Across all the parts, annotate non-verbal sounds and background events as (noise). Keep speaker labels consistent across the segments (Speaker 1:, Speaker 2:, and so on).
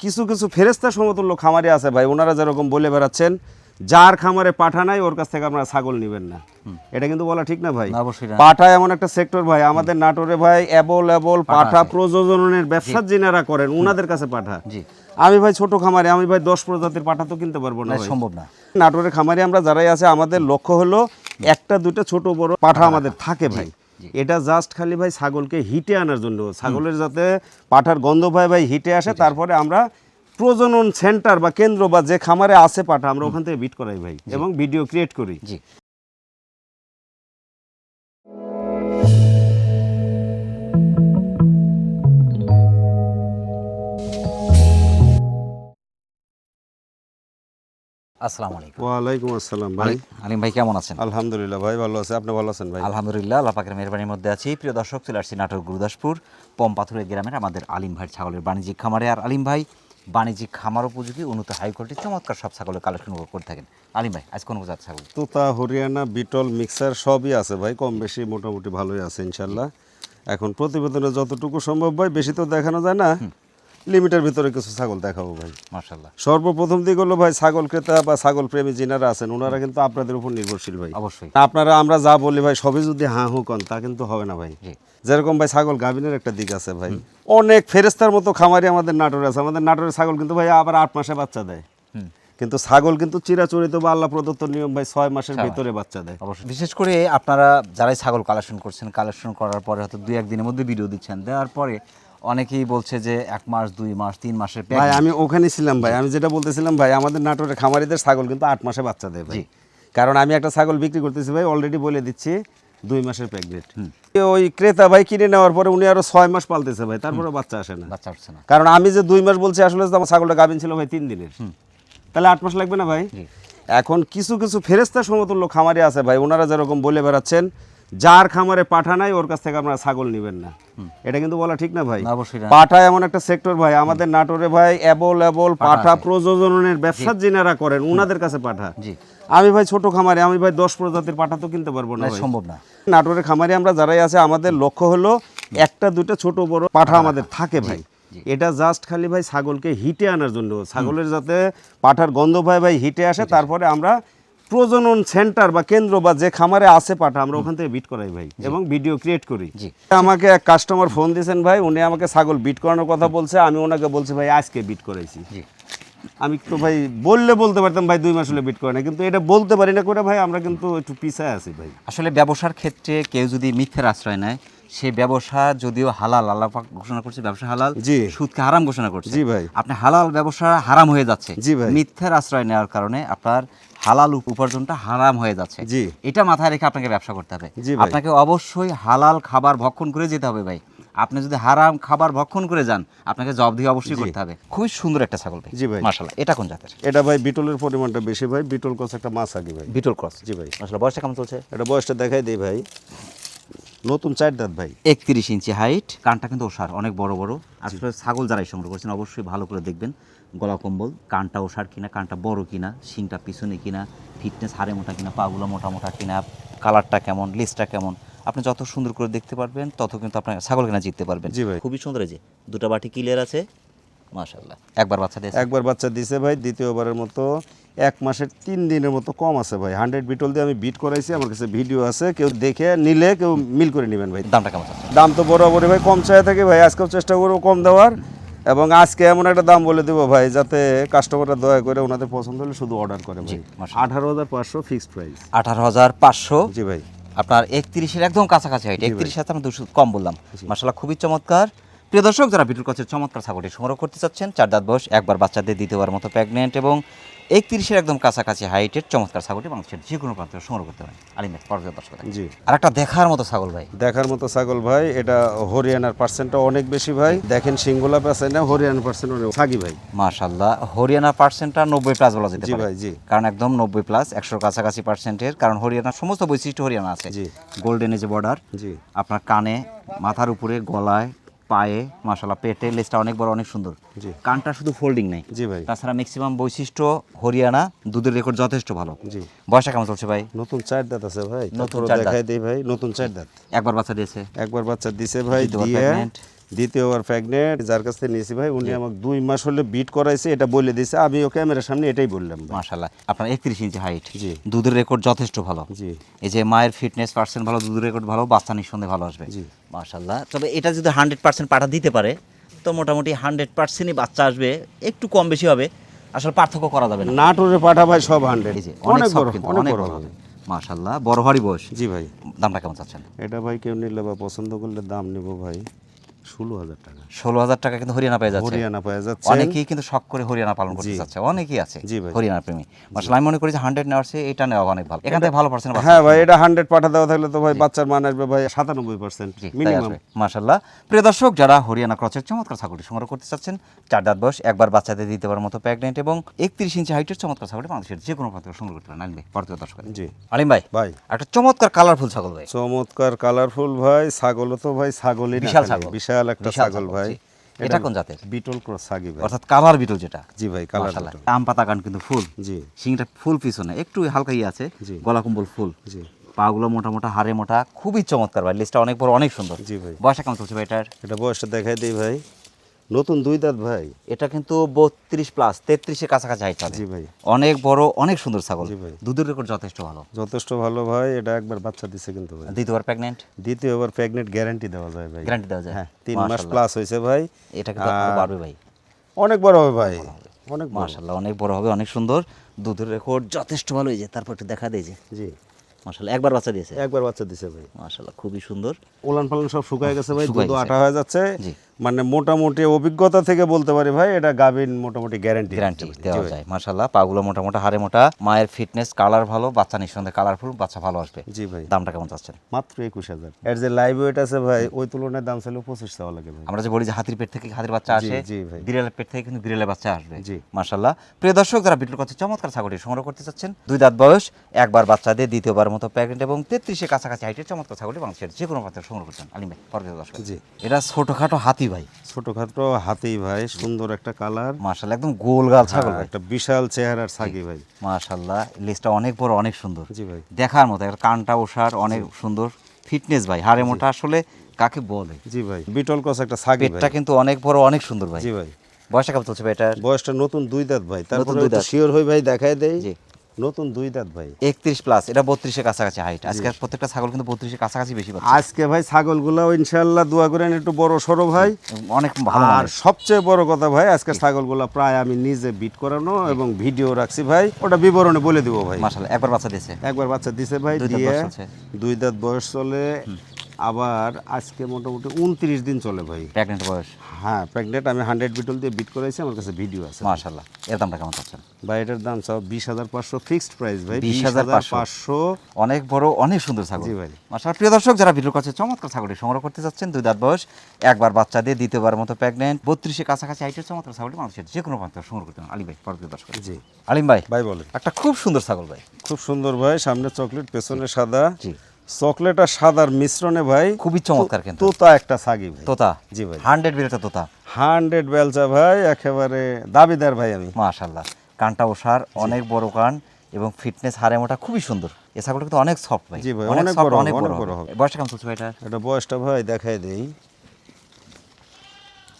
Speaker 1: কিছু কিছু ফেরেস্তা সমতুল্য খামারি আছে ভাই ওনারা যেরকম বলে বেড়াচ্ছেন যার খামারে পাঠা নাই ওর কাছ থেকে আপনারা ছাগল নেবেন না। এটা কিন্তু বলা ঠিক না ভাই। পাঠা এমন একটা সেক্টর ভাই আমাদের নাটোরে ভাই এবল এবল পাঠা প্রযোজনের ব্যবসা যিনারা করেন ওনাদের কাছে পাঠা। আমি ভাই ছোট খামারে আমি ভাই দশ প্রজাতির পাঠা তো কিনতে পারব না
Speaker 2: না, সম্ভব না।
Speaker 1: নাটোরের খামারে আমরা যারাই আছে আমাদের লক্ষ্য হলো একটা দুটো ছোট বড় পাঠা আমাদের থাকে ভাই। এটা জাস্ট খালি ভাই ছাগলকে হিটে আনার জন্য। ছাগলের যাতে পাঠার গন্ধ ভাই ভাই হিটে আসে তারপরে আমরা প্রজনন সেন্টার বা কেন্দ্র বা যে খামারে আছে পাঠা আমরা ওখান থেকে বিট করাই ভাই এবং ভিডিও ক্রিয়েট করি।
Speaker 2: আসসালামু আলাইকুম।
Speaker 1: ওয়ালাইকুম আসসালাম ভাই।
Speaker 2: আলিম ভাই কেমন আছেন?
Speaker 1: আলহামদুলিল্লাহ ভাই ভালো আছে। আপনি ভালো আছেন ভাই?
Speaker 2: আলহামদুলিল্লাহ আল্লাহ পাকের মেহরবানির মধ্যে আছি। প্রিয় দর্শক চলে আসছি নাটোর গুরুদাসপুর পম্পাথুরের গ্রামের আমাদের আলিম ভাইয়ের ছাগলের বাণিজ্যিক খামারে। আর আলিম ভাই বাণিজ্যিক খামার উপযোগী উন্নত চমৎকার সব ছাগলের কালেকশন করে থাকেন। আলিম ভাই আজ কোন জাত ছাগল?
Speaker 1: তোতা হরিয়ানা বিটল মিক্সার সবই আছে ভাই। কম বেশি মোটামুটি ভালোই আছে ইনশাল্লাহ এখন প্রতিবেদনে যতটুকু সম্ভব ভাই বেশি তো দেখানো যায় না। লিমিটের ভিতরে কিছু ছাগল দেখাবো ভাই।
Speaker 2: মার্শাল্লাহ
Speaker 1: সর্বপ্রথম দিক হলো ভাই ছাগল ক্রেতা বা ছাগল প্রেমী যিনারা আছেন ওনারা কিন্তু আপনাদের উপর নির্ভরশীল ভাই।
Speaker 2: অবশ্যই।
Speaker 1: আপনারা আমরা যা বলি ভাই সবই যদি হাঁ হু কন তা কিন্তু হবে না ভাই। যেরকম ভাই ছাগল গাভিনের একটা দিক আছে ভাই। অনেক ফেরেস্তার মতো খামারি আমাদের নাটোরে আছে। আমাদের নাটোরের ছাগল কিন্তু ভাই আবার আট মাসে বাচ্চা দেয়। কিন্তু ছাগল কিন্তু চিরাচরিত বা আল্লাহ প্রদত্ত নিয়ম ভাই ছয় মাসের ভিতরে বাচ্চা দেয়।
Speaker 2: অবশ্যই। বিশেষ করে আপনারা যারাই ছাগল কালেকশন করছেন কালেকশন করার পরে হয়তো দুই একদিনের মধ্যে ভিডিও দিচ্ছেন। দেওয়ার পরে অনেকেই বলছে যে এক মাস দুই মাস তিন মাসের
Speaker 1: ভাই আমি ওখানে ছিলাম ভাই। আমি যেটা বলতেছিলাম ভাই আমাদের নাটোরের খামারিদের ছাগল কিন্তু আট মাসে বাচ্চা দেয় ভাই। কারণ আমি একটা ছাগল বিক্রি করতেছি ভাই অলরেডি বলে দিচ্ছি দুই মাসের প্রেগনেন্ট ওই ক্রেতা ভাই কিনে নেওয়ার পরে উনি আরও ছয় মাস পালতেছে ভাই তারপরে বাচ্চা আসে না।
Speaker 2: বাচ্চা উঠছে না।
Speaker 1: কারণ আমি যে দুই মাস বলছি আসলে আমার ছাগলটা গাভিন ছিল ভাই তিন দিনের। তাহলে আট মাস লাগবে না ভাই? এখন কিছু কিছু ফেরেস্তা সমতুল্য খামারি আছে ভাই ওনারা যেরকম বলে বেড়াচ্ছেন যার খামারে পাঠা নাই ওর কাছ থেকে আপনারা ছাগল নেবেন না। এটা কিন্তু বলা ঠিক না ভাই। পাঠা এমন একটা সেক্টর ভাই আমাদের নাটোরে ভাই এবল পাঠা প্রযোজনের ব্যবসা যিনারা করেন ওনাদের কাছে পাঠা। আমি ভাই ছোট খামারে আমি ভাই দশ প্রজাতির পাঠা তো কিনতে পারব না
Speaker 2: সম্ভব না।
Speaker 1: নাটোরের খামারে আমরা যারাই আছে আমাদের লক্ষ্য হলো একটা দুটো ছোট বড় পাঠা আমাদের থাকে ভাই। এটা জাস্ট খালি ভাই ছাগলকে হিটে আনার জন্য। ছাগলের যাতে পাঠার গন্ধ ভাই ভাই হিটে আসে তারপরে আমরা প্রজনন সেন্টার বা কেন্দ্র বা যে খামারে আছে পাঠা আমরা ওখান থেকে বিট করাই ভাই এবং ভিডিও ক্রিয়েট করি। আমাকে এক কাস্টমার ফোন দিয়েছেন ভাই উনি আমাকে ছাগল বিট করানোর কথা বলছে আমি ওনাকে বলছি ভাই আজকে বিট করাইছি। আমি তো ভাই বললে বলতে পারতাম ভাই দুই মাস হলে বিট করে না কিন্তু এটা বলতে পারি না করে ভাই আমরা কিন্তু একটু পিছায় আছি ভাই।
Speaker 2: আসলে ব্যবসার ক্ষেত্রে কেউ যদি মিথ্যের আশ্রয় নেয় সে ব্যবসা যদিও হালাল আল্লাহ পাক ঘোষণা করছে ব্যবসা হালাল
Speaker 1: জি।
Speaker 2: সুদকে হারাম ঘোষণা করছে।
Speaker 1: জি ভাই।
Speaker 2: আপনি হালাল ব্যবসা হারাম হয়ে যাচ্ছে।
Speaker 1: জি ভাই।
Speaker 2: মিথ্যের আশ্রয় নেওয়ার কারণে আপনার হালাল উপার্জনটা হারাম হয়ে যাচ্ছে।
Speaker 1: জি।
Speaker 2: এটা মাথায় রেখে আপনাকে ব্যবসা করতে হবে। আপনাকে অবশ্যই হালাল খাবার ভক্ষণ করে যেতে হবে ভাই। আপনি যদি হারাম খাবার ভক্ষণ করে যান আপনাকে জব দিয়ে অবশ্যই করতে হবে। খুবই সুন্দর একটা ছাগল ভাই।
Speaker 1: জি ভাই।
Speaker 2: মাশাআল্লাহ। এটা কোন জাতের?
Speaker 1: এটা ভাই বিটলের পরিমাণটা বেশি ভাই। বিটল কস একটা মাছ আগে ভাই।
Speaker 2: বিটল ক্রস।
Speaker 1: জি ভাই।
Speaker 2: মাশাআল্লাহ। বয়সটা কেমন চলছে?
Speaker 1: এটা বয়সটা দেখাই দেই ভাই। নতুন চার দাঁত ভাই।
Speaker 2: একত্রিশ ইঞ্চি হাইট। কানটা কিন্তু ওষার অনেক বড় বড়। আসলে ছাগল যারাই সংগ্রহ করছেন অবশ্যই ভালো করে দেখবেন। গলা কম্বল কানটা ওষার কিনা কানটা বড় কিনা শিংটা পিছনে কিনা ফিটনেস হাড়ে মোটা কিনা পাগুলো মোটা মোটা কিনা কালারটা কেমন লিস্টটা কেমন আপনি যত সুন্দর করে দেখতে পারবেন তত কিন্তু আপনার ছাগল কিনা জিততে পারবেন।
Speaker 1: জি ভাই।
Speaker 2: খুবই সুন্দর যে দুটো বাটি ক্লিয়ার আছে মাশাল্লাহ একবার বাচ্চা দিয়েছে।
Speaker 1: একবার বাচ্চা দিছে ভাই দ্বিতীয়বারের মতো এক মাসের তিন দিনের মতো কম আছে ভাই। হান্ড্রেড বিটল দিয়ে আমি বিট করাইছি আমার কাছে ভিডিও আছে কেউ দেখে নিলে কেউ মিল করে নেবেন ভাই।
Speaker 2: দামটা কেমন
Speaker 1: দাম তো বরাবরই ভাই কম চাই থাকে ভাই আজকেও চেষ্টা করব কম দেওয়ার। এবং আজকে এমন একটা দাম বলে দেবো ভাই যাতে কাস্টমাররা দয়া করে ওনাদের পছন্দ হলে শুধু অর্ডার করে ভাই। আঠারো হাজার পাঁচশো ফিক্সড প্রাইস
Speaker 2: আঠারো হাজার পাঁচশো?
Speaker 1: জি ভাই।
Speaker 2: আপনার একত্রিশের একদম কাছাকাছি হাইট একত্রিশ আমি দুশো কম বললাম। মাসাল্লাহ খুবই চমৎকার। প্রিয় দর্শক যারা বিটুল কচের চমৎকার ছাগলটি সংগ্রহ করতে চাচ্ছেন চার দাঁত বয়স একবার বাচ্চাদের দ্বিতীয়বার মতো প্রেগনেন্ট এবং একত্রিশের একদম কাছাকাছি হাইটের চমৎকার ছাগলটি বাংলাদেশের যে কোনো প্রান্তে সংগ্রহ করতে পারেন। আলিমের দর্শক
Speaker 1: জি।
Speaker 2: আর একটা দেখার মতো ছাগল ভাই।
Speaker 1: দেখার মতো ছাগল ভাই এটা হরিয়ানার পার্সেন্টটা অনেক বেশি ভাই। দেখেন সিঙ্গুলা পার্সেন্ট না হরিয়ানার পার্সেন্ট অনেক সাগি ভাই।
Speaker 2: মাশাল্লাহ হরিয়ানা পার্সেন্টটা নব্বই প্লাস বলা যেতে পারে।
Speaker 1: ভাই জি।
Speaker 2: কারণ একদম নব্বই প্লাস একশোর কাছাকাছি পার্সেন্টের কারণ হরিয়ানার সমস্ত বৈশিষ্ট্য হরিয়ানা আছে।
Speaker 1: জি।
Speaker 2: গোল্ডেন যে বর্ডার
Speaker 1: জি।
Speaker 2: আপনার কানে মাথার উপরে গলায় পায়ে মাশাল্লাহ পেটে লেজটা অনেক বড় অনেক সুন্দর।
Speaker 1: জি।
Speaker 2: কানটা শুধু ফোল্ডিং নাই।
Speaker 1: জি ভাই।
Speaker 2: তাছাড়া ম্যাক্সিমাম বৈশিষ্ট্য হরিয়ানা দুধের রেকর্ড যথেষ্ট ভালো।
Speaker 1: জি।
Speaker 2: বয়সটা কেমন চলছে ভাই?
Speaker 1: নতুন চার দাঁত আছে ভাই।
Speaker 2: নতুন
Speaker 1: নতুন
Speaker 2: চার দাঁত।
Speaker 1: দেখাই দেই ভাই নতুন চার দাঁত।
Speaker 2: একবার বাচ্চা দিয়েছে।
Speaker 1: একবার বাচ্চা দিয়েছে ভাই দিয়ে। দ্বিতীয়বার প্রেগনেন্ট যার কাছ থেকে নিয়েছি ভাই উনি আমাকে দুই মাস হলে বিট করাইছে এটা বলে দিয়েছে। আমি ওকে ক্যামেরার সামনে এটাই বললাম।
Speaker 2: মাশাল্লাহ আপনার একত্রিশ ইঞ্চি হাইট
Speaker 1: জি।
Speaker 2: দুধের রেকর্ড যথেষ্ট ভালো।
Speaker 1: জি।
Speaker 2: এই যে মায়ের ফিটনেস পার্সেন্ট ভালো দুধের রেকর্ড ভালো বাচ্চা নিঃসন্দেহে ভালো আসবে।
Speaker 1: জি।
Speaker 2: মাশাল্লাহ তবে এটা যদি হান্ড্রেড পার্সেন্ট পাঠা দিতে পারে তো মোটামুটি হান্ড্রেড পার্সেন্টই বাচ্চা আসবে। একটু কম বেশি হবে। আসলে পার্থক্য করা যাবে না।
Speaker 1: নাটোরে পাঠা ভাই সব হান্ড্রেড অনেক বড়
Speaker 2: কিন্তু,
Speaker 1: অনেক বড় হবে।
Speaker 2: হবে। মাশাল্লাহ বড় হরি বয়স।
Speaker 1: জি ভাই।
Speaker 2: দামটা কেমন চাচ্ছেন?
Speaker 1: এটা ভাই কেউ নিলে বা পছন্দ করলে দাম নেব ভাই। ষোলো হাজার টাকা।
Speaker 2: ষোলো হাজার টাকা কিন্তু হরিয়ানা পেয়ে যাচ্ছে।
Speaker 1: হরিয়ানা পাওয়া যাচ্ছে।
Speaker 2: অনেকেই কিন্তু শখ করে হরিয়ানা পালন করতে। যাচ্ছে। অনেকেই আছে। হরিয়ানা প্রেমী। মাসাল আমি মনে করি যে হান্ড্রেড নেওয়ার এটা নেওয়া অনেক ভালো। এখান থেকে ভালো পার্সেন্ট
Speaker 1: হ্যাঁ ভাই এটা হান্ড্রেড পাঠা দেওয়া থাকলে তো ভাই বাচ্চার মান আসবে ভাই সাতানব্বই পার্সেন্ট মিনিমাম
Speaker 2: মাশাল্লাহ প্রিয় দর্শক যারা হরিয়ানা ক্রচের চমৎকার ছাগলটি সংগ্রহ করতে চাচ্ছেন চার দাঁত বয়স একবার বাচ্চাদের দিতে পারার মতো প্রেগনেন্ট এবং একত্রিশ ইঞ্চি হাইটের চমৎকার ছাগলটি বাংলাদেশের যে কোনো প্রান্ত সংগ্রহ করতে পারেন। আলিম ভাই দর্শক
Speaker 1: জি।
Speaker 2: আলিম ভাই
Speaker 1: ভাই।
Speaker 2: একটা চমৎকার কালারফুল ছাগল ভাই।
Speaker 1: চমৎকার কালারফুল ভাই ছাগলও তো ভাই ছাগলের
Speaker 2: বিশাল ছাগল।
Speaker 1: বিশাল একটা ছাগল ভাই।
Speaker 2: এটা কোন জাতের?
Speaker 1: বিটল ক্রস সাগি ভাই।
Speaker 2: অর্থাৎ কালার বিটল যেটা।
Speaker 1: জি ভাই কালার
Speaker 2: আম পাতা কান কিন্তু ফুল।
Speaker 1: জি।
Speaker 2: শিংটা ফুল পিছনে একটু হালকা ই আছে
Speaker 1: জি।
Speaker 2: গলা কুম্বল ফুল।
Speaker 1: জি।
Speaker 2: পাগুলো মোটা মোটা হারে মোটা খুবই চমৎকার ভাই লিস্টটা অনেক বড় অনেক সুন্দর।
Speaker 1: জি ভাই।
Speaker 2: বয়সটা কেমন চলছে ভাই এটার?
Speaker 1: এটা বয়সটা দেখাই দিই ভাই। নতুন দুই দাঁত ভাই।
Speaker 2: এটা কিন্তু বত্রিশ প্লাস তেত্রিশের কাছাকাছি হাইট
Speaker 1: জি ভাই।
Speaker 2: অনেক বড় অনেক সুন্দর ছাগল। দুধের রেকর্ড যথেষ্ট ভালো।
Speaker 1: যথেষ্ট ভালো ভাই এটা একবার বাচ্চা দিছে কিন্তু ভাই।
Speaker 2: দ্বিতীয়বার প্রেগনেন্ট
Speaker 1: দ্বিতীয়বার প্রেগনেন্ট গ্যারান্টি দেওয়া যায় ভাই।
Speaker 2: গ্যারান্টি দেওয়া যায়?
Speaker 1: হ্যাঁ তিন মাস প্লাস হয়েছে ভাই।
Speaker 2: এটা কিন্তু
Speaker 1: আরও
Speaker 2: বাড়বে ভাই।
Speaker 1: অনেক বড় হবে ভাই। অনেক
Speaker 2: মাশাল্লাহ অনেক বড়। হবে অনেক সুন্দর। দুধের রেকর্ড যথেষ্ট ভালো। হয়েছে তারপর একটু দেখা দেয় যে।
Speaker 1: জি।
Speaker 2: মাশাল্লাহ একবার বাচ্চা দিয়েছে।
Speaker 1: একবার বাচ্চা দিছে ভাই।
Speaker 2: মাশাল্লাহ খুবই সুন্দর।
Speaker 1: ওলান পালন সব শুকায় গেছে ভাই দুধ আটা হয়ে যাচ্ছে।
Speaker 2: জি।
Speaker 1: মানে মোটামুটি অভিজ্ঞতা থেকে বলতে পারি ভাই এটা গাভিন মোটামুটি গ্যারান্টি
Speaker 2: গ্যারান্টি দেওয়া যায় মাশাল্লাহ পাগুলো মোটা মোটা হাড়ে মোটা মায়ের ফিটনেস কালার ভালো বাচ্চা নিঃসন্দেহে কালারফুল বাচ্চা ভালো আসবে।
Speaker 1: জি ভাই।
Speaker 2: দামটা কেমন চাচ্ছেন?
Speaker 1: মাত্র একুশ হাজার। এর যে লাইভ ওয়েট আছে ভাই ওই তুলনায় দাম ছিল পঁচিশ চাওয়া লাগে ভাই।
Speaker 2: আমরা যে বলি যে হাতির পেট থেকে হাতির বাচ্চা আসে
Speaker 1: জি ভাই।
Speaker 2: বিড়ালের পেট থেকে কিন্তু বিড়ালের বাচ্চা আসবে।
Speaker 1: জি।
Speaker 2: মাশাল্লাহ প্রিয় দর্শক যারা বিটুর কাছে চমৎকার ছাগলটি সংগ্রহ করতে চাচ্ছেন। দুই দাঁত বয়স একবার বাচ্চা দিয়ে দ্বিতীয়বার মতো প্রেগনেন্ট এবং তেত্রিশের কাছাকাছি হাইটের চমৎকার ছাগলটি বাংলাদেশের যে কোনো বাচ্চা সংগ্রহ করতেন আলিম ভাই দর্শক।
Speaker 1: জি।
Speaker 2: এটা ছোটখাটো হাতি ভাই।
Speaker 1: ছোটখাটো হাতেই ভাই সুন্দর একটা কালার।
Speaker 2: মাশাল্লাহ একদম গোল গাল ছাগল ভাই।
Speaker 1: একটা বিশাল চেহারার ছাগি ভাই।
Speaker 2: মাশাল্লাহ লিস্টটা অনেক বড় অনেক সুন্দর।
Speaker 1: জি ভাই।
Speaker 2: দেখার মতো একটা কানটা ওষার অনেক সুন্দর। ফিটনেস ভাই হাড়ে মোটা আসলে কাকে বলে?
Speaker 1: জি ভাই বিটল কস একটা ছাগি ভাই।
Speaker 2: কিন্তু অনেক বড় অনেক সুন্দর ভাই।
Speaker 1: জি ভাই।
Speaker 2: বয়সটা কেমন চলছে ভাই এটার?
Speaker 1: বয়সটা নতুন দুই দাঁত ভাই তারপরে শিওর হই ভাই দেখাই দেই।
Speaker 2: জি।
Speaker 1: নতুন দুই দাঁত ভাই।
Speaker 2: একত্রিশ প্লাস এটা বত্রিশের কাছাকাছি হাইট আজকে প্রত্যেকটা ছাগল কিন্তু বত্রিশের কাছাকাছি বেশি পাচ্ছে।
Speaker 1: আজকে ভাই ছাগলগুলো ইনশাল্লাহ দোয়া করেন একটু বড় সরো ভাই।
Speaker 2: অনেক ভালো
Speaker 1: আর সবচেয়ে বড় কথা ভাই আজকে ছাগলগুলো প্রায় আমি নিজে বিট করানো এবং ভিডিও রাখছি ভাই। ওটা বিবরণে বলে দিব ভাই।
Speaker 2: মাশাল্লাহ একবার বাচ্চা দিয়েছে।
Speaker 1: একবার বাচ্চা দিছে ভাই দিয়ে দুই দাঁত বয়স চলে। আবার আজকে মোটামুটি উনত্রিশ দিন চলে ভাই।
Speaker 2: প্রেগনেন্ট বয়স।
Speaker 1: হ্যাঁ প্রেগনেন্ট আমি হান্ড্রেড বিটল দিয়ে বিট করাইছি আমার কাছে ভিডিও আছে।
Speaker 2: মাশাল্লাহ এর দামটা কেমন চাচ্ছেন?
Speaker 1: ভাই এটার দাম চাও বিশ হাজার পাঁচশো ফিক্সড প্রাইস ভাই
Speaker 2: বিশ হাজার
Speaker 1: পাঁচশো।
Speaker 2: অনেক বড় অনেক সুন্দর ছাগল।
Speaker 1: জি ভাই।
Speaker 2: মাশাল্লাহ প্রিয় দর্শক যারা ভিডিওর কাছে চমৎকার ছাগলটি সংগ্রহ করতে যাচ্ছেন দুই দাঁত বয়স একবার বাচ্চা দিয়ে দ্বিতীয়বার মতো প্রেগনেন্ট বত্রিশের কাছাকাছি হাইটের চমৎকার ছাগলটি মানুষের যে কোনো প্রান্ত সংগ্রহ করতে। আলিম ভাই পরবর্তী দর্শক।
Speaker 1: জি।
Speaker 2: আলিম ভাই
Speaker 1: ভাই বলেন।
Speaker 2: একটা খুব সুন্দর ছাগল ভাই।
Speaker 1: খুব সুন্দর ভাই সামনে চকলেট পেছনে সাদা।
Speaker 2: জি।
Speaker 1: চকলেট আর সাদার মিশ্রণে ভাই
Speaker 2: খুবই চমৎকার কিন্তু।
Speaker 1: তোতা একটা সাগি ভাই।
Speaker 2: তোতা?
Speaker 1: জি ভাই।
Speaker 2: হান্ড্রেড বেলচা তোতা?
Speaker 1: হান্ড্রেড বেলচা ভাই একেবারে দাবিদার ভাই আমি।
Speaker 2: মাশাল্লাহ কানটা ওষার অনেক বড় কান এবং ফিটনেস হারে মোটা খুবই সুন্দর। এ ছাগলটা কিন্তু অনেক সফট ভাই।
Speaker 1: জি ভাই,
Speaker 2: অনেক সফট
Speaker 1: বড়
Speaker 2: অনেক বড়। বয়সটা কেমন চলছে ভাই এটা
Speaker 1: এটা বয়সটা ভাই দেখাই দেই।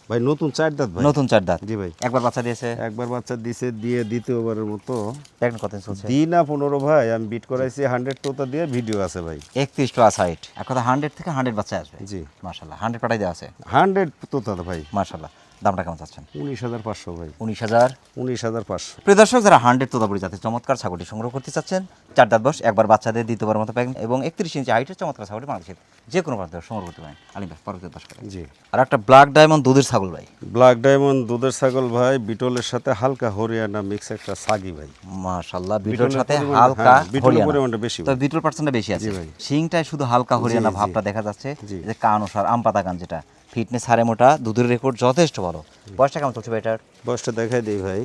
Speaker 1: ভাই নতুন চার দাঁত ভাই।
Speaker 2: নতুন চার দাঁত।
Speaker 1: জি ভাই।
Speaker 2: একবার বাচ্চা দিয়েছে?
Speaker 1: একবার বাচ্চা দিছে দিয়ে দ্বিতীয়বারের মতো।
Speaker 2: প্রেগনেন্ট কত চলছে?
Speaker 1: দিন না পনেরো ভাই আমি বিট করাইছি হান্ড্রেড তোতা দিয়ে ভিডিও আছে ভাই।
Speaker 2: একত্রিশ সাইট হাইট এখন হান্ড্রেড থেকে হান্ড্রেড বাচ্চা আসবে।
Speaker 1: জি।
Speaker 2: মাশাল্লাহ হান্ড্রেড পাঠাই দেওয়া আছে?
Speaker 1: হান্ড্রেড তোতা ভাই।
Speaker 2: মাশাল্লাহ দামটা কেমন চাচ্ছেন?
Speaker 1: উনিশ হাজার পাঁচশো ভাই।
Speaker 2: উনিশ হাজার?
Speaker 1: উনিশ হাজার পাঁচশো।
Speaker 2: প্রিয় দর্শক যারা হান্ড্রেড তোতাপুরি জাতের চমৎকার ছাগলটি সংগ্রহ করতে চাচ্ছেন চার দাঁত বয়স একবার বাচ্চাদের দ্বিতীয়বার মতো প্যাকেট এবং একত্রিশ ইঞ্চি হাইটের চমৎকার ছাগলটি বাংলাদেশের যে কোনো প্রান্তে সংগ্রহ করতে পারেন। আলিম ভাই পরবর্তী দর্শক
Speaker 1: জি।
Speaker 2: আর একটা ব্ল্যাক ডায়মন্ড দুধের ছাগল ভাই।
Speaker 1: ব্ল্যাক ডায়মন্ড দুধের ছাগল ভাই বিটলের সাথে হালকা হরিয়ানা মিক্স একটা সাগি ভাই।
Speaker 2: মাশাল্লাহ বিটল
Speaker 1: বিটলের
Speaker 2: সাথে হালকা
Speaker 1: হ্যাঁ, বিটলের
Speaker 2: হরিয়ানা।
Speaker 1: পরিমাণটা বেশি
Speaker 2: তো বিটল পার্সেন্টটা বেশি আছে। শিংটায় শুধু হালকা হরিয়ানা ভাবটা দেখা যাচ্ছে। যে কান ওষার আম পাতা কান যেটা। ফিটনেস হারে মোটা দুধের রেকর্ড যথেষ্ট ভালো। বয়সটা কেমন চলছে এটার
Speaker 1: বয়সটা দেখাই দিই ভাই।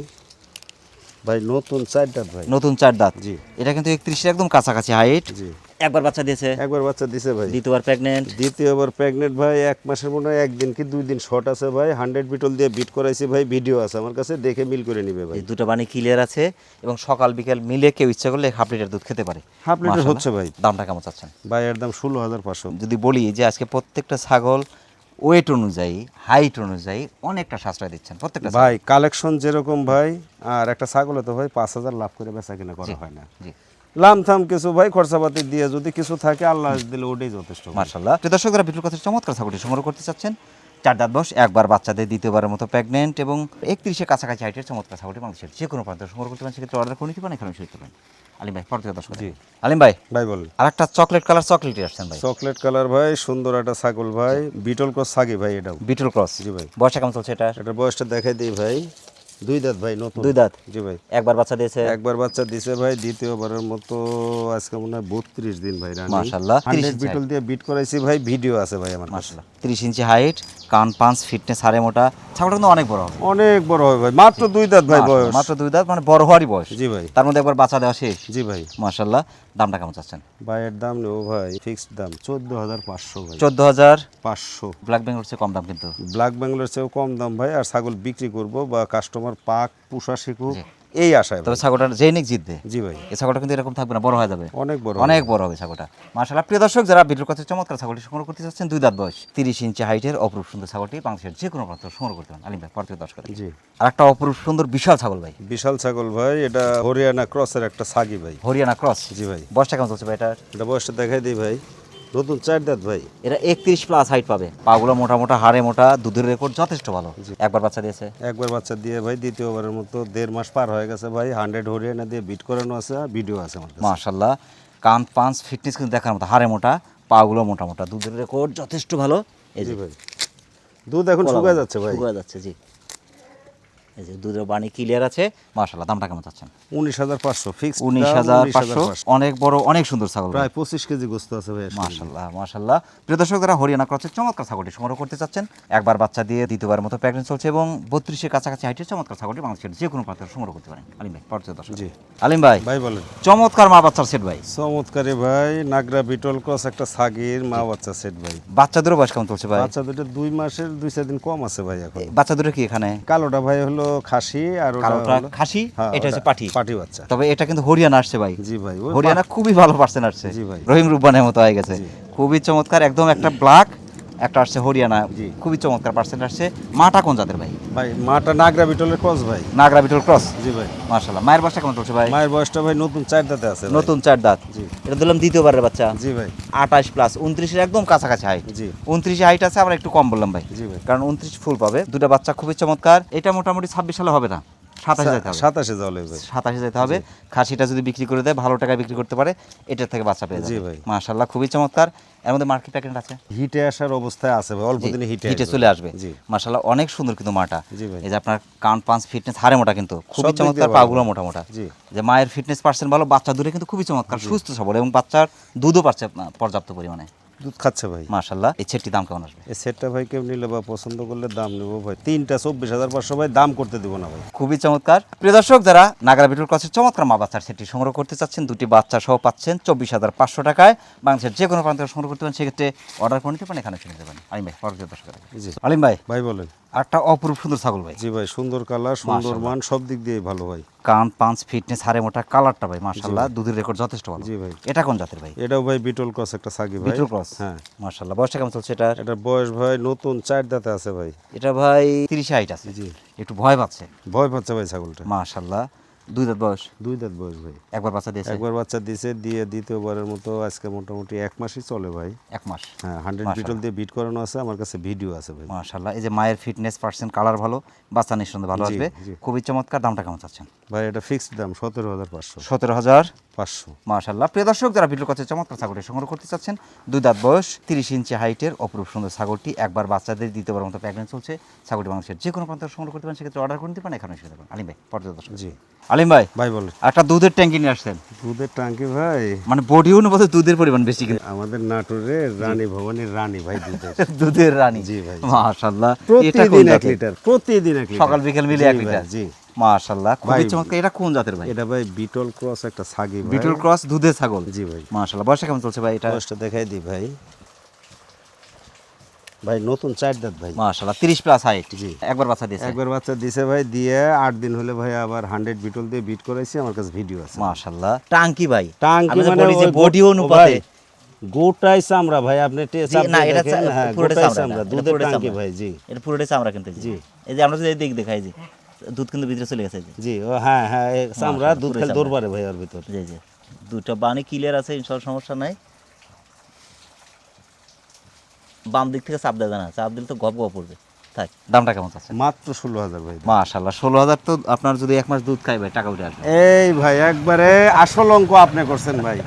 Speaker 1: ভাই নতুন চার দাঁত ভাই।
Speaker 2: নতুন চার দাঁত?
Speaker 1: জি।
Speaker 2: এটা কিন্তু একত্রিশের একদম কাছাকাছি হাইট
Speaker 1: জি।
Speaker 2: একবার বাচ্চা দিয়েছে?
Speaker 1: একবার বাচ্চা দিছে ভাই।
Speaker 2: দ্বিতীয়বার প্রেগনেন্ট
Speaker 1: দ্বিতীয়বার প্রেগনেন্ট ভাই এক মাসের মনে হয় একদিন কি দুই দিন শর্ট আছে ভাই। হান্ড্রেড বিটল দিয়ে বিট করাইছি ভাই ভিডিও আছে। আমার কাছে দেখে মিল করে নিবে ভাই।
Speaker 2: দুটো বাণী ক্লিয়ার আছে এবং সকাল বিকেল মিলে কেউ ইচ্ছা করলে হাফ লিটার দুধ খেতে পারে।
Speaker 1: হাফ লিটার হচ্ছে ভাই।
Speaker 2: দামটা কেমন চাচ্ছেন?
Speaker 1: ভাই এর দাম ষোলো হাজার পাঁচশো।
Speaker 2: যদি বলি যে আজকে প্রত্যেকটা ছাগল ওয়েট অনুযায়ী হাইট অনুযায়ী অনেকটা সাশ্রয় দিচ্ছেন প্রত্যেকটা
Speaker 1: ভাই কালেকশন যেরকম ভাই আর একটা ছাগলে তো ভাই পাঁচ হাজার লাভ করে বেচা কিনা করা হয় না।
Speaker 2: জি।
Speaker 1: লাম থাম কিছু ভাই খরচাপাতি দিয়ে যদি কিছু থাকে আল্লাহ দিলে ওটাই যথেষ্ট ভাই।
Speaker 2: মার্শাল্লাহ প্রিয় দর্শক কথা চমৎকার ছাগলটি সংগ্রহ করতে চাচ্ছেন চার দাঁত বস একবার বাচ্চাদের দ্বিতীয়বারের মতো প্রেগনেন্ট এবং একত্রিশে কাছাকাছি হাইটের চমৎকার ছাগলটি বাংলাদেশের যে কোনো প্রান্তে। সংগ্রহ করতে পারেন সেক্ষেত্রে অর্ডার করে নিতে পারেন এখানে শুরু পারেন। আলিম ভাই পরবর্তী দর্শক
Speaker 1: জি।
Speaker 2: আলিম ভাই
Speaker 1: ভাই বল
Speaker 2: আর একটা চকলেট কালার চকলেটই আসছেন ভাই।
Speaker 1: চকলেট কালার ভাই সুন্দর একটা ছাগল ভাই বিটল ক্রস ছাগি ভাই এটাও।
Speaker 2: বিটল ক্রস
Speaker 1: জি ভাই।
Speaker 2: বয়সটা কেমন চলছে এটা
Speaker 1: এটা বয়সটা দেখাই দিই ভাই। দুই দাঁত ভাই নতুন।
Speaker 2: দুই দাঁত?
Speaker 1: জি ভাই।
Speaker 2: একবার বাচ্চা দিয়েছে?
Speaker 1: একবার বাচ্চা দিছে ভাই দ্বিতীয়বারের মতো আজকে মনে হয় বত্রিশ দিন ভাই
Speaker 2: মাশাআল্লাহ, 30
Speaker 1: হান্ড্রেড বিটল দিয়ে বিট করাইছি ভাই ভিডিও আছে ভাই আমার কাছে।
Speaker 2: মার্শাল্লাহ তিরিশ ইঞ্চি হাইট কান পাঁচ ফিটনেস হারে মোটা। ছাগলটা কিন্তু অনেক বড় হবে।
Speaker 1: অনেক বড় হবে ভাই মাত্র দুই দাঁত ভাই বয়স।
Speaker 2: মাত্র দুই দাঁত মানে বড় হওয়ারই বয়স।
Speaker 1: জি ভাই।
Speaker 2: তার মধ্যে একবার বাচ্চা দেওয়া শেষ।
Speaker 1: জি ভাই।
Speaker 2: মার্শাল্লাহ দামটা কেমন চাচ্ছেন?
Speaker 1: ভাইয়ের দাম নেব ভাই ফিক্সড দাম চোদ্দ হাজার পাঁচশো ভাই।
Speaker 2: চোদ্দ হাজার
Speaker 1: পাঁচশো?
Speaker 2: ব্ল্যাক বেঙ্গল চেয়ে কম দাম কিন্তু।
Speaker 1: ব্ল্যাক বেঙ্গলের চেয়েও কম দাম ভাই আর ছাগল বিক্রি করব বা কাস্টমার পাক পুষা শিখুক। এই আশায়
Speaker 2: তবে ছাগলটা জেনিক নিক জিতবে।
Speaker 1: জি ভাই।
Speaker 2: এই ছাগলটা কিন্তু এরকম থাকবে না বড় হয়ে যাবে।
Speaker 1: অনেক বড়
Speaker 2: অনেক বড় হবে ছাগলটা। মার্শাল্লাহ প্রিয় দর্শক যারা ভিডিওর কথা চমৎকার ছাগলটি সংগ্রহ করতে চাচ্ছেন দুই দাঁত বয়স তিরিশ ইঞ্চি হাইটের অপরূপ সুন্দর ছাগলটি বাংলাদেশের যে কোনো প্রান্ত সংগ্রহ করতে পারেন। আলিম ভাই পরবর্তী দর্শক
Speaker 1: জি।
Speaker 2: আর একটা অপরূপ সুন্দর বিশাল ছাগল ভাই।
Speaker 1: বিশাল ছাগল ভাই এটা হরিয়ানা ক্রসের একটা ছাগি ভাই।
Speaker 2: হরিয়ানা ক্রস।
Speaker 1: জি ভাই।
Speaker 2: বয়সটা কেমন চলছে ভাই এটা
Speaker 1: এটা বয়সটা দেখাই দিই ভাই। নতুন চার দাঁত ভাই।
Speaker 2: এটা একত্রিশ প্লাস হাইট পাবে। পাগুলো মোটা মোটা হাড়ে মোটা দুধের রেকর্ড যথেষ্ট ভালো। একবার বাচ্চা দিয়েছে।
Speaker 1: একবার বাচ্চা দিয়ে ভাই দ্বিতীয়বারের মতো দেড় মাস পার হয়ে গেছে ভাই হান্ড্রেড হরিয়ানা দিয়ে বিট করানো আছে ভিডিও আছে আমার
Speaker 2: মাশাল্লাহ। কান পাঁচ ফিটনেস কিন্তু দেখার মতো হাড়ে মোটা পাগুলো মোটা মোটা দুধের রেকর্ড যথেষ্ট ভালো। এই যে
Speaker 1: ভাই। দুধ এখন শুকায় যাচ্ছে ভাই।
Speaker 2: শুকায় যাচ্ছে জি। এই যে দুধের বাণী ক্লিয়ার আছে মাশাল্লাহ দামটা কেমন চাচ্ছেন?
Speaker 1: উনিশ হাজার পাঁচশো ফিক্স
Speaker 2: উনিশ হাজার পাঁচশো অনেক বড় অনেক সুন্দর ছাগল ভাই।
Speaker 1: প্রায় পঁচিশ কেজি গোস্ত আছে ভাই আসলে।
Speaker 2: মাশাল্লাহ মাশাল্লাহ প্রিয় দর্শক যারা হরিয়ানা ক্রসের চমৎকার ছাগলটি সংগ্রহ করতে চাচ্ছেন একবার বাচ্চা দিয়ে দ্বিতীয়বার মতো প্রেগনেন্ট চলছে এবং বত্রিশের কাছাকাছি হাইটের চমৎকার ছাগলটি বাংলাদেশের যে কোনো প্রান্তে সংগ্রহ করতে পারেন। আলিম ভাই পরিচয় দর্শক।
Speaker 1: জি।
Speaker 2: আলিম ভাই
Speaker 1: ভাই বলেন।
Speaker 2: চমৎকার মা বাচ্চার সেট ভাই।
Speaker 1: চমৎকারী ভাই নাগরা বিটল ক্রস একটা সাগির মা বাচ্চা সেট ভাই।
Speaker 2: বাচ্চাদেরও বয়স কেমন চলছে ভাই?
Speaker 1: বাচ্চা দুটো দুই মাসের দুই চার দিন কম আছে ভাই এখন।
Speaker 2: বাচ্চা দুটো কি এখানে?
Speaker 1: কালোটা ভাই হলো খাসি আর ওটা
Speaker 2: কালোটা
Speaker 1: হলো-
Speaker 2: খাসি
Speaker 1: হ্যাঁ,
Speaker 2: এটা হচ্ছে
Speaker 1: পাটি।
Speaker 2: পাঠি
Speaker 1: পাঠি বাচ্চা।
Speaker 2: তবে এটা কিন্তু হরিয়ানা আসছে ভাই।
Speaker 1: জি ভাই
Speaker 2: হরিয়ানা খুবই ভালো পার্সেন্ট আসছে।
Speaker 1: জি ভাই।
Speaker 2: রহিম রুব্বানের মতো হয়ে গেছে। খুবই চমৎকার একদম একটা ব্ল্যাক একটা আসছে হরিয়ানা। খুবই চমৎকার পার্সেন্ট আসছে। মাটা কোন জাতের ভাই?
Speaker 1: ভাই মাটা নাগরা বিটলের ক্রস ভাই।
Speaker 2: নাগরা বিটল ক্রস?
Speaker 1: জি ভাই।
Speaker 2: মার্শাল্লাহ মায়ের বয়সটা কেমন চলছে ভাই?
Speaker 1: মায়ের বয়সটা ভাই নতুন চার দাঁতে আছে
Speaker 2: নতুন চার দাঁত।
Speaker 1: জি।
Speaker 2: এটা দিলাম দ্বিতীয়বারের বাচ্চা।
Speaker 1: জি ভাই।
Speaker 2: আঠাশ প্লাস উনত্রিশের একদম কাছাকাছি হাইট
Speaker 1: জি।
Speaker 2: উনত্রিশে হাইট আছে আবার একটু কম বললাম ভাই।
Speaker 1: জি ভাই।
Speaker 2: কারণ উনত্রিশ ফুল পাবে। দুটো বাচ্চা খুবই চমৎকার। এটা মোটামুটি ছাব্বিশ সালে হবে না। সাতাশে যেতে হবে।
Speaker 1: সাতাশে যাওয়া লাগবে।
Speaker 2: সাতাশে যেতে হবে। খাসিটা যদি বিক্রি করে দেয় ভালো টাকায় বিক্রি করতে পারে এটার থেকে বাচ্চা পেয়ে যাবে।
Speaker 1: ভাই।
Speaker 2: মাশাল্লাহ খুবই চমৎকার। এর মধ্যে মার্কেট প্যাকেট আছে?
Speaker 1: হিটে আসার অবস্থায় আছে ভাই অল্প দিনে হিটে
Speaker 2: হিটে চলে আসবে। মাশাল্লাহ অনেক সুন্দর কিন্তু মাটা। এই যে আপনার কান পাঁচ ফিটনেস হারে মোটা কিন্তু। খুবই চমৎকার পাগুলো মোটা মোটা। যে মায়ের ফিটনেস পার্সেন্ট ভালো বাচ্চা দূরে কিন্তু খুবই চমৎকার সুস্থ সবল এবং বাচ্চার দুধও পাচ্ছে পর্যাপ্ত পরিমাণে।
Speaker 1: দুধ খাচ্ছে ভাই।
Speaker 2: মাশাল্লাহ এই ছেটটি দাম কেমন আসবে?
Speaker 1: এই সেটটা ভাই কেউ নিলে বা পছন্দ করলে দাম নেব ভাই। তিনটা চব্বিশ হাজার পাঁচশো ভাই দাম করতে দিব না ভাই।
Speaker 2: খুবই চমৎকার। প্রিয় দর্শক যারা নাগরা বিটুল কাছে চমৎকার মা বাচ্চার সেটি সংগ্রহ করতে চাচ্ছেন দুটি বাচ্চা সহ পাচ্ছেন চব্বিশ হাজার পাঁচশো টাকায়। বাংলাদেশের যে কোনো প্রান্ত সংগ্রহ করতে পারেন সেক্ষেত্রে অর্ডার করে নিতে পারেন এখানে চলে যাবেন। আলিম ভাই পরবর্তী দর্শক
Speaker 1: জি।
Speaker 2: আলিম ভাই
Speaker 1: ভাই বলেন।
Speaker 2: একটা অপরূপ সুন্দর ছাগল ভাই।
Speaker 1: জি ভাই সুন্দর কালার সুন্দর মান সব দিক দিয়ে ভালো ভাই।
Speaker 2: কান পাঁচ ফিটনেস হারে মোটা কালারটা ভাই মাশাল্লাহ দুধের রেকর্ড যথেষ্ট ভালো।
Speaker 1: জি ভাই।
Speaker 2: এটা কোন জাতের ভাই?
Speaker 1: এটাও ভাই বিটল ক্রস একটা সাগি ভাই।
Speaker 2: বিটল ক্রস?
Speaker 1: হ্যাঁ।
Speaker 2: মাশাল্লাহ বয়সটা কেমন চলছে এটা
Speaker 1: এটা বয়স ভাই নতুন চার দাঁতে আছে ভাই।
Speaker 2: এটা ভাই তিরিশ হাইট আছে।
Speaker 1: জি।
Speaker 2: একটু ভয় পাচ্ছে।
Speaker 1: ভয় পাচ্ছে ভাই ছাগলটা।
Speaker 2: মাশাল্লাহ দুই দাঁত বয়স?
Speaker 1: দুই দাঁত বয়স ভাই।
Speaker 2: একবার বাচ্চা দিয়েছে?
Speaker 1: একবার বাচ্চা দিছে দিয়ে দ্বিতীয়বারের মতো আজকে মোটামুটি এক মাসই চলে ভাই।
Speaker 2: এক মাস।
Speaker 1: হ্যাঁ হান্ড্রেড বিটল দিয়ে বিট করানো আছে আমার কাছে ভিডিও আছে ভাই।
Speaker 2: মাশাল্লাহ এই যে মায়ের ফিটনেস পার্সেন্ট কালার ভালো বাচ্চা নিঃসন্দেহে ভালো আসবে। খুবই চমৎকার দামটা কেমন চাচ্ছেন?
Speaker 1: ভাই এটা ফিক্সড দাম সতেরো হাজার পাঁচশো।
Speaker 2: সতেরো হাজার?
Speaker 1: পাঁচশো।
Speaker 2: মাশাল্লাহ প্রিয় দর্শক যারা ভিডিওর কাছে চমৎকার ছাগলটি সংগ্রহ করতে চাচ্ছেন দুই দাঁত বয়স তিরিশ ইঞ্চি হাইটের অপরূপ সুন্দর ছাগলটি একবার বাচ্চাদের দ্বিতীয়বার মতো চলছে। ছাগলটি মানুষের যে কোনো প্রান্ত সংগ্রহ করতে পারেন সেক্ষেত্রে অর্ডার করে নিতে পারেন এখানে আলিম ভাই
Speaker 1: জি।
Speaker 2: আলিম ভাই
Speaker 1: ভাই বলেন।
Speaker 2: একটা দুধের ট্যাঙ্কি নিয়ে আসছেন।
Speaker 1: দুধের টাঙ্কি ভাই?
Speaker 2: মানে বডি অনুপাতে দুধের পরিমাণ বেশি কিন্তু।
Speaker 1: আমাদের নাটোরের রানী ভবনের রানী ভাই দুধের। (laughs)
Speaker 2: দুধের রানী।
Speaker 1: জি ভাই।
Speaker 2: এটা কোন
Speaker 1: এক লিটার প্রতিদিন এক লিটার।
Speaker 2: সকাল বিকেল মিলে এক লিটার।
Speaker 1: জি।
Speaker 2: মাশাল্লাহ খুবই চমৎকার। এটা কোন জাতের ভাই?
Speaker 1: এটা ভাই বিটল ক্রস একটা ছাগি ভাই।
Speaker 2: বিটল ক্রস দুধের ছাগল।
Speaker 1: জি ভাই।
Speaker 2: মাশাল্লাহ বয়সটা কেমন চলছে ভাই এটা?
Speaker 1: বয়সটা দেখাই দি ভাই। ভাই নতুন চার দাঁত ভাই।
Speaker 2: মাশাল্লাহ 30 প্লাস হাইট
Speaker 1: জি।
Speaker 2: একবার বাচ্চা দিয়েছে।
Speaker 1: একবার বাচ্চা দিছে ভাই দিয়ে আট দিন হলে ভাই আবার হান্ড্রেড বিটল দিয়ে বিট করাইছি আমার কাছে ভিডিও আছে।
Speaker 2: মাশাল্লাহ টাঙ্কি ভাই।
Speaker 1: টাঙ্কি মানে
Speaker 2: বলি যে বডি অনুপাতে
Speaker 1: গোটাই চামড়া ভাই আপনি টেস্ট
Speaker 2: জি, না এটা
Speaker 1: হ্যাঁ
Speaker 2: পুরোটাই চামড়া
Speaker 1: দুধের টাঙ্কি ভাই জি।
Speaker 2: এটা পুরোটাই চামড়া কিন্তু জি। এই যে আমরা যদি দিক দেখাই যে দুধ কিন্তু ভিতরে চলে গেছে যে।
Speaker 1: জি ও হ্যাঁ হ্যাঁ চামড়া দুধ খেলে। দৌড় পারে ভাই ওর ভিতর।
Speaker 2: জি জি। দুটো বানি ক্লিয়ার আছে ইনশাল সমস্যা নাই। বাম দিক থেকে চাপ দেবে না। চাপ দিলে তো গপ গপ পড়বে। তাই দামটা কেমন আছে
Speaker 1: মাত্র ষোলো হাজার ভাই।
Speaker 2: মাশাল্লাহ ষোলো হাজার তো আপনার যদি এক মাস দুধ খাই ভাই টাকা উঠে আসবে।
Speaker 1: এই ভাই একবারে আসল অঙ্ক আপনি করছেন ভাই।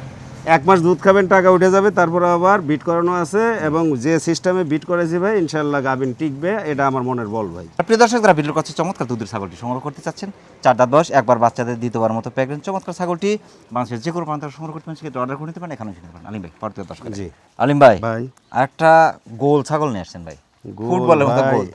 Speaker 1: এক মাস দুধ খাবেন টাকা উঠে যাবে তারপর আবার বিট করানো আছে এবং যে সিস্টেমে বিট করেছি ভাই ইনশাল্লাহ গাবিন টিকবে এটা আমার মনের বল ভাই।
Speaker 2: প্রিয় দর্শক যারা ভিডিওর কাছে চমৎকার দুধের ছাগলটি সংগ্রহ করতে চাচ্ছেন চার দাঁত বয়স একবার বাচ্চাদের দ্বিতীয়বার মতো প্রেগনেন্ট চমৎকার ছাগলটি বাংলাদেশের যে কোনো প্রান্ত সংগ্রহ করতে পারেন সেক্ষেত্রে অর্ডার করে নিতে পারেন এখানে নিতে পারেন। আলিম ভাই পরতীয় দর্শক।
Speaker 1: জি।
Speaker 2: আলিম ভাই
Speaker 1: ভাই।
Speaker 2: একটা গোল ছাগল নিয়ে আসছেন ভাই। ফুটবলের মতো। গোল।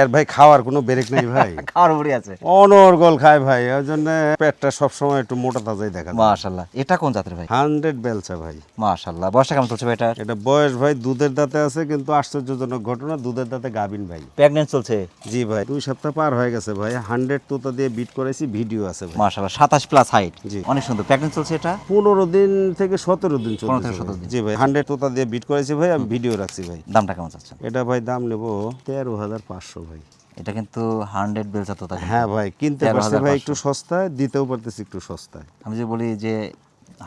Speaker 1: এর ভাই খাওয়ার কোনো ব্রেক নেই ভাই। (laughs)
Speaker 2: খাওয়ার উপরে আছে।
Speaker 1: অনর্গল খায় ভাই ওই জন্য পেটটা সবসময় একটু মোটা তাজাই দেখা যায়।
Speaker 2: মাশাল্লাহ। এটা কোন জাতের ভাই?
Speaker 1: হান্ড্রেড বেলচা ভাই।
Speaker 2: মাশাল্লাহ। বয়সটা কেমন চলছে ভাই এটার?
Speaker 1: এটা বয়স ভাই দুধের দাঁতে আছে কিন্তু আশ্চর্যজনক ঘটনা দুধের দাঁতে গাবিন ভাই।
Speaker 2: প্রেগনেন্ট চলছে?
Speaker 1: জি ভাই দুই সপ্তাহ পার হয়ে গেছে ভাই। হান্ড্রেড তোতা দিয়ে বিট করেছি ভিডিও আছে ভাই।
Speaker 2: মাশাল্লাহ সাতাশ প্লাস হাইট
Speaker 1: জি।
Speaker 2: অনেক সুন্দর। প্রেগনেন্ট চলছে এটা?
Speaker 1: পনেরো দিন থেকে সতেরো দিন
Speaker 2: 15 থেকে
Speaker 1: চলছে
Speaker 2: 17 দিন।
Speaker 1: জি ভাই হান্ড্রেড তোতা দিয়ে বিট করেছি ভাই আমি ভিডিও রাখছি ভাই।
Speaker 2: দামটা কেমন চাচ্ছেন?
Speaker 1: এটা ভাই দাম নেব তেরো হাজার পাঁচশো ভাই।
Speaker 2: এটা কিন্তু হান্ড্রেড বেলচা তো থাকে
Speaker 1: হ্যাঁ ভাই কিনতে পারছি ভাই একটু সস্তায় দিতেও পারতেছি একটু সস্তায়।
Speaker 2: আমি যে বলি যে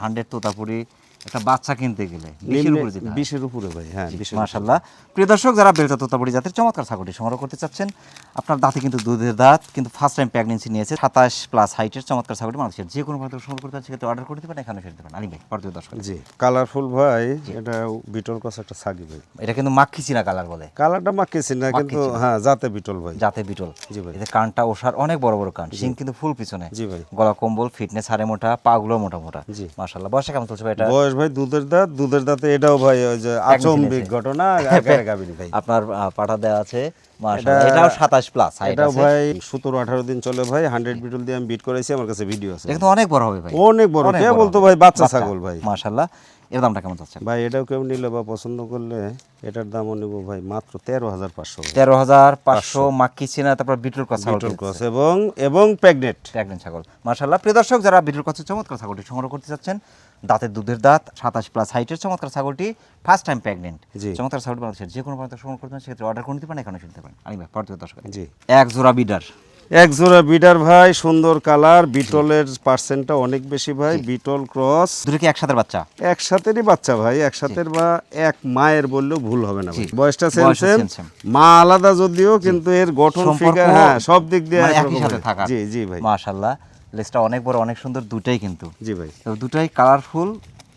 Speaker 2: হান্ড্রেড তোতাপুরি একটা বাচ্চা কিনতে গেলে বিশের উপরে যেতে
Speaker 1: বিশের উপরে ভাই হ্যাঁ
Speaker 2: মাশাল্লাহ প্রিয় দর্শক যারা বেলচা তোতাপুরি জাতের চমৎকার ছাগলটি সংগ্রহ করতে চাচ্ছেন আপনার দাঁতে কিন্তু দুধের দাঁত কিন্তু ফার্স্ট টাইম প্রেগনেন্সি নিয়েছে সাতাশ প্লাস হাইটের চমৎকার ছাগলটি মানুষের যে কোনো প্রান্ত সংগ্রহ করতে সেক্ষেত্রে অর্ডার করতে পারেন এখানে আলী ভাই দর্শক।
Speaker 1: জি কালারফুল ভাই এটা বিটল কস একটা সাগি ভাই।
Speaker 2: এটা কিন্তু মাক্ষি চিনা কালার বলে।
Speaker 1: কালারটা মাখেছি না কিন্তু হ্যাঁ জাতে বিটল ভাই।
Speaker 2: জাতে বিটল।
Speaker 1: জি ভাই।
Speaker 2: এতে কানটা ওষার অনেক বড় বড় কান সিং কিন্তু ফুল পিছনে।
Speaker 1: জি ভাই।
Speaker 2: গলা কম্বল ফিটনেস হারে মোটা পাগুলো মোটা মোটা।
Speaker 1: জি।
Speaker 2: মাশাল্লাহ বয়সটা কেমন চলছে ভাই এটা?
Speaker 1: বয়স ভাই দুধের দাঁত। দুধের দাঁতে এটাও ভাই ওই যে আচম্বিক ঘটনা ভাই।
Speaker 2: আপনার পাঠা দেওয়া আছে এটাও 27 প্লাস
Speaker 1: এটাও ভাই সতেরো আঠারো দিন চলে ভাই হান্ড্রেড বিটল দিয়ে আমি বিট করেছি আমার কাছে ভিডিও আছে।
Speaker 2: এটা অনেক বড় হবে ভাই।
Speaker 1: অনেক বড় কে বলতো ভাই বাচ্চা ছাগল ভাই।
Speaker 2: মাশাআল্লাহ। এর দামটা কেমন যাচ্ছে
Speaker 1: ভাই এটাও কেউ নিলে বা পছন্দ করলে এটার দামও নেব ভাই মাত্র তেরো হাজার পাঁচশো
Speaker 2: তেরো হাজার পাঁচশো মাক্কি চিনা তারপর কথা
Speaker 1: বিটল এবং এবং
Speaker 2: ছাগল। মাশাআল্লাহ। প্রিয় দর্শক যারা বিটুর কাছে চমৎকার ছাগলটি সংগ্রহ করতে চাচ্ছেন দাঁতের দুধের দাঁত সাতাশ প্লাস হাইটের চমৎকার ছাগলটি ফার্স্ট টাইম প্রেগনেন্ট চমৎকার ছাগল বাংলাদেশের যে কোনো প্রান্ত সংগ্রহ করতে সেক্ষেত্রে অর্ডার করে নিতে পারেন এখানে শুনতে পারেন। আমি ভাই দর্শক
Speaker 1: জি।
Speaker 2: এক জোড়া বিডার।
Speaker 1: এক জোড়া বিটার ভাই সুন্দর কালার বিটলের পার্সেন্টটা অনেক বেশি ভাই বিটল ক্রস
Speaker 2: দুটো কি একসাথে বাচ্চা?
Speaker 1: একসাথেরই বাচ্চা ভাই একসাথের বা এক মায়ের বললেও ভুল হবে না ভাই। বয়সটা সেম সেম। মা আলাদা যদিও কিন্তু এর গঠন ফিগার হ্যাঁ সব দিক দিয়ে
Speaker 2: মানে একই সাথে থাকা।
Speaker 1: জি জি ভাই।
Speaker 2: মাশাআল্লাহ। লেজটা অনেক বড় অনেক সুন্দর দুটাই কিন্তু।
Speaker 1: জি ভাই।
Speaker 2: তো দুটাই কালারফুল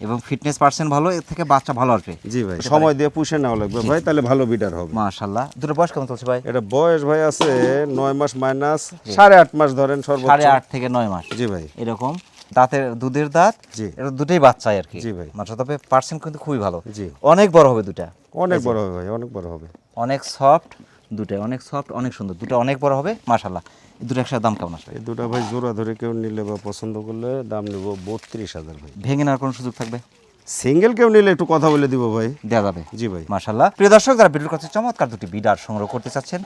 Speaker 2: এবং ফিটনেস পার্সেন্ট ভালো এর থেকে বাচ্চা ভালো আসবে
Speaker 1: জি ভাই সময় দিয়ে পুষে নেওয়া লাগবে ভাই তাহলে ভালো বিটার হবে।
Speaker 2: মাশাআল্লাহ। দুটো বয়স কেমন চলছে ভাই?
Speaker 1: এটা বয়স ভাই আছে নয় মাস মাইনাস সাড়ে আট মাস ধরেন সর্বোচ্চ।
Speaker 2: সাড়ে আট থেকে নয় মাস।
Speaker 1: জি ভাই।
Speaker 2: এরকম দাঁতের দুধের দাঁত
Speaker 1: জি।
Speaker 2: এটা দুটোই বাচ্চাই আর কি।
Speaker 1: জি ভাই।
Speaker 2: মাত্র তবে পার্সেন্ট কিন্তু খুবই ভালো।
Speaker 1: জি।
Speaker 2: অনেক বড় হবে দুটা।
Speaker 1: অনেক বড় হবে ভাই অনেক বড় হবে।
Speaker 2: অনেক সফট দুটাই অনেক সফট অনেক সুন্দর। দুটো অনেক বড় হবে মাশাআল্লাহ। দুটো একসাথে দাম কেমন আসবে?
Speaker 1: এই দুটো ভাই জোড়া ধরে কেউ নিলে বা পছন্দ করলে দাম নেব বত্রিশ হাজার ভাই।
Speaker 2: ভেঙে নেওয়ার কোনো সুযোগ থাকবে?
Speaker 1: সিঙ্গেল কেউ নিলে একটু কথা বলে দিব ভাই।
Speaker 2: দেওয়া যাবে।
Speaker 1: জি ভাই।
Speaker 2: মাশাল্লাহ প্রিয় দর্শক যারা বিটুর কাছে চমৎকার দুটি বিডার সংগ্রহ করতে চাচ্ছেন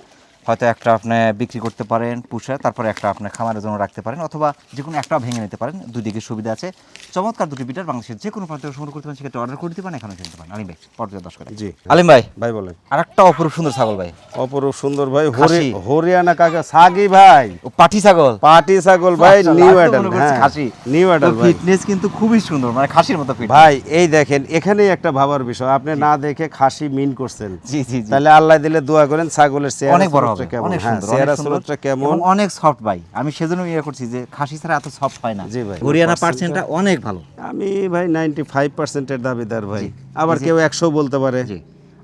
Speaker 2: হয়তো একটা আপনি বিক্রি করতে পারেন পুষে তারপরে একটা আপনি খামারের জন্য রাখতে পারেন অথবা যে কোনো একটা ভেঙে নিতে পারেন দুই দিকে সুবিধা আছে। চমৎকার দুটি বিডার বাংলাদেশের যে কোনো প্রান্তে সংগ্রহ করতে পারেন সেক্ষেত্রে অর্ডার করে দিতে পারেন এখানে কিনতে পারেন। আলিম ভাই পর্যায়ে দর্শক
Speaker 1: জি।
Speaker 2: আলিম ভাই
Speaker 1: ভাই বলেন।
Speaker 2: আর একটা অপরূপ সুন্দর ছাগল ভাই।
Speaker 1: অপরূপ সুন্দর ভাই হরি- হরিয়ানা কাকা সাগি ভাই।
Speaker 2: ও পাঠি ছাগল।
Speaker 1: পাটি ছাগল ভাই নিউ অ্যাডাল
Speaker 2: খাসি।
Speaker 1: নিউ অ্যাডাল ভাই।
Speaker 2: ফিটনেস কিন্তু খুবই সুন্দর মানে খাসির মতো ফিট
Speaker 1: ভাই এই দেখেন এখানেই একটা ভাবার বিষয়। আপনি না দেখে খাসি মিন করছেন।
Speaker 2: জি জি জি।
Speaker 1: তাহলে আল্লাহ দিলে দোয়া করেন ছাগলের চেয়ে
Speaker 2: অনেক বড় হবে অনেক
Speaker 1: হ্যাঁ
Speaker 2: সুন্দর
Speaker 1: চেহারা সুরতটা কেমন?
Speaker 2: অনেক সফট ভাই। আমি সেজন্য ইয়ে করছি যে খাসি ছাড়া এত সফট হয় না।
Speaker 1: জি ভাই।
Speaker 2: হরিয়ানা পার্সেন্টটা অনেক ভালো।
Speaker 1: আমি ভাই নাইনটি ফাইভ পার্সেন্টের দাবিদার ভাই। আবার কেউ একশো বলতে পারে।
Speaker 2: জি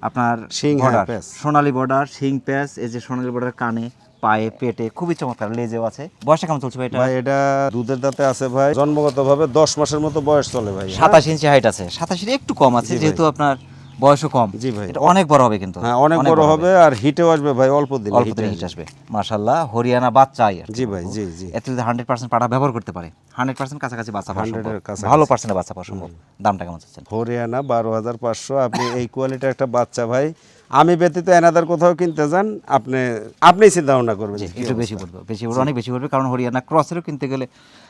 Speaker 2: আপনার
Speaker 1: হ্যাঁ,
Speaker 2: বর্ডার
Speaker 1: প্যাচ।
Speaker 2: সোনালী বর্ডার শিং প্যাচ এই যে সোনালী বর্ডার কানে পায়ে পেটে খুবই চমৎকার লেজেও আছে। বয়সটা কেমন চলছে ভাই এটা?
Speaker 1: ভাই এটা দুধের দাঁতে আছে ভাই। জন্মগত ভাবে দশ মাসের মতো বয়স চলে ভাই।
Speaker 2: সাতাশ ইঞ্চি হাইট আছে। সাতাশের একটু কম আছে যেহেতু আপনার বয়সও কম।
Speaker 1: জি ভাই।
Speaker 2: এটা অনেক বড় হবে কিন্তু।
Speaker 1: হ্যাঁ অনেক বড় হবে আর হিটেও আসবে ভাই অল্প দিন
Speaker 2: অল্প দিনে হিট আসবে। মাশাল্লাহ হরিয়ানা বাচ্চা
Speaker 1: জি ভাই জি জি।
Speaker 2: এত যদি হান্ড্রেড পার্সেন্ট পাটা ব্যবহার করতে পারে হান্ড্রেড পার্সেন্ট কাছাকাছি বাচ্চা পাওয়া
Speaker 1: 100
Speaker 2: সম্ভব।
Speaker 1: এর কাছাকাছি।
Speaker 2: ভালো পার্সেন্টে বাচ্চা পাওয়া সম্ভব। দামটা কেমন চাচ্ছেন?
Speaker 1: হরিয়ানা বারো হাজার পাঁচশো আপনি এই কোয়ালিটির একটা বাচ্চা ভাই আমি ব্যতীত এনাদের কোথাও কিনতে যান আপনি আপনি চিন্তা ভাবনা করবেন।
Speaker 2: একটু বেশি পড়বে বেশি পড়বে অনেক বেশি পড়বে কারণ হরিয়ানা ক্রসেরও কিনতে গেলে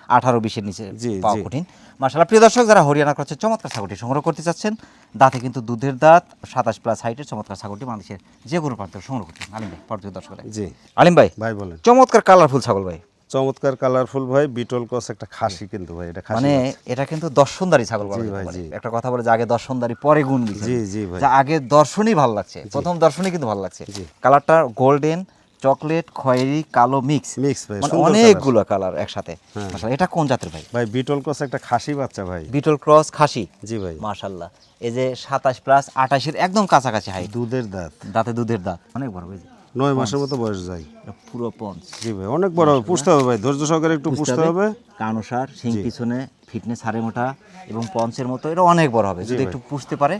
Speaker 2: আঠারো বিশের নিচে পাওয়া কঠিন। মার্শাল্লাহ প্রিয় দর্শক যারা হরিয়ানা ক্রসের চমৎকার ছাগলটি সংগ্রহ করতে চাচ্ছেন দাঁতে কিন্তু দুধের দাঁত সাতাশ প্লাস হাইটের চমৎকার ছাগলটি বাংলাদেশের যে কোনো প্রান্ত সংগ্রহ করতে আলিম ভাই পরবর্তী দর্শক
Speaker 1: জি।
Speaker 2: আলিম ভাই
Speaker 1: ভাই বলেন।
Speaker 2: চমৎকার কালারফুল ছাগল ভাই।
Speaker 1: চমৎকার কালারফুল ভাই বিটল কস একটা খাসি কিন্তু ভাই এটা খাসি
Speaker 2: মানে এটা কিন্তু দর্শনদারি ছাগল বলা
Speaker 1: ভাই,
Speaker 2: একটা কথা বলে যে আগে দর্শনদারি পরে গুণ
Speaker 1: জি, জি ভাই।
Speaker 2: যা আগে দর্শনই ভালো লাগছে প্রথম দর্শনই কিন্তু ভালো লাগছে। কালারটা গোল্ডেন চকলেট খয়েরি কালো মিক্স
Speaker 1: Mix ভাই,
Speaker 2: মানে অনেকগুলো কালার একসাথে।
Speaker 1: হ্যাঁ।
Speaker 2: মাশাআল্লাহ, এটা কোন জাতের ভাই?
Speaker 1: ভাই বিটল কস একটা খাসি বাচ্চা ভাই।
Speaker 2: বিটল ক্রস খাসি?
Speaker 1: জি ভাই।
Speaker 2: মাশাল্লাহ এই যে সাতাশ প্লাস আঠাশের একদম কাছাকাছি হাই
Speaker 1: দুধের দাঁত।
Speaker 2: দাঁতে দুধের দাঁত। অনেক বড় ভাই
Speaker 1: নয় মাসের মতো বয়স যায়।
Speaker 2: পুরো পঞ্চ
Speaker 1: জি ভাই অনেক বড় পুষতে হবে ভাই ধৈর্য সহকারে একটু পুষতে হবে।
Speaker 2: কানুসার সিং পিছনে ফিটনেস হারে মোটা এবং পঞ্চের মতো এটা অনেক বড় হবে। যদি একটু পুষতে পারে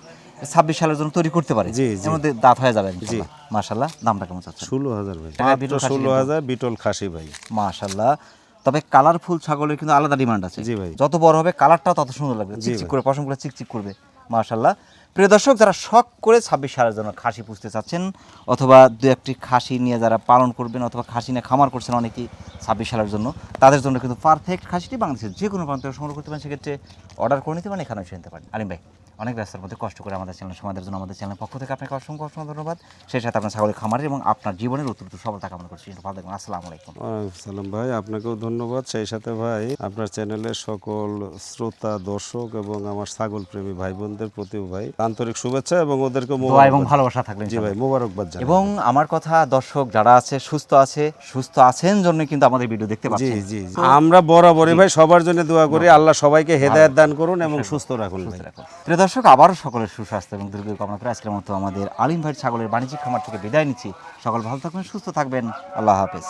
Speaker 2: ছাব্বিশ সালের জন্য তৈরি করতে পারে।
Speaker 1: জি, জি।
Speaker 2: এর মধ্যে দাঁত হয়ে যাবে মাশাল্লাহ দামটা কেমন চাচ্ছেন?
Speaker 1: ষোলো হাজার ভাই। ষোলো হাজার বিটল খাসি ভাই।
Speaker 2: মাশাল্লাহ তবে কালারফুল ছাগলের কিন্তু আলাদা ডিমান্ড আছে।
Speaker 1: জি ভাই।
Speaker 2: যত বড় হবে কালারটাও তত সুন্দর লাগবে। চিকচিক করে পশমগুলো চিকচিক করবে। মাশাল্লাহ প্রিয় দর্শক, যারা শখ করে ছাব্বিশ সালের জন্য খাসি পুষতে চাচ্ছেন অথবা দু একটি খাসি নিয়ে যারা পালন করবেন অথবা খাসি নিয়ে খামার করছেন অনেকেই ছাব্বিশ সালের জন্য, তাদের জন্য কিন্তু পারফেক্ট খাসিটি বাংলাদেশের যে কোনো প্রান্ত সংগ্রহ করতে পারেন। সেক্ষেত্রে অর্ডার করে নিতে পারেন এখানে এসে নিতে পারেন। আলিম ভাই। অনেক ব্যস্তার মধ্যে কষ্ট করে আমাদের চ্যানেল সমাজের জন্য আমাদের চ্যানেলের পক্ষ থেকে আপনাকে অসংখ্য অসংখ্য ধন্যবাদ। সেই সাথে আপনার ছাগলের খামারের এবং আপনার জীবনের অত্যন্ত সফলতা কামনা করছি। ভালো থাকবেন। আসসালামু আলাইকুম।
Speaker 1: সালাম ভাই আপনাকেও ধন্যবাদ। সেই সাথে ভাই আপনার চ্যানেলের সকল শ্রোতা দর্শক এবং আমার ছাগল প্রেমী ভাই বোনদের প্রতিও ভাই আন্তরিক শুভেচ্ছা এবং ওদেরকে
Speaker 2: এবং ভালোবাসা থাকবেন
Speaker 1: জি ভাই মোবারকবাদ
Speaker 2: এবং আমার কথা দর্শক যারা আছে সুস্থ আছে সুস্থ আছেন জন্য কিন্তু আমাদের ভিডিও দেখতে পাচ্ছেন।
Speaker 1: জি জি। আমরা বরাবরই ভাই সবার জন্য দোয়া করি আল্লাহ সবাইকে হেদায়েত দান করুন এবং সুস্থ রাখুন ভাই।
Speaker 2: প্রিয় দর্শক, আবারও সকলের সুস্বাস্থ্য এবং দুর্গ কামনা করে আজকের মতো আমাদের আলিম ভাই ছাগলের বাণিজ্যিক খামার থেকে বিদায় নিচ্ছি। সকল ভালো থাকবেন, সুস্থ থাকবেন। আল্লাহ হাফেজ।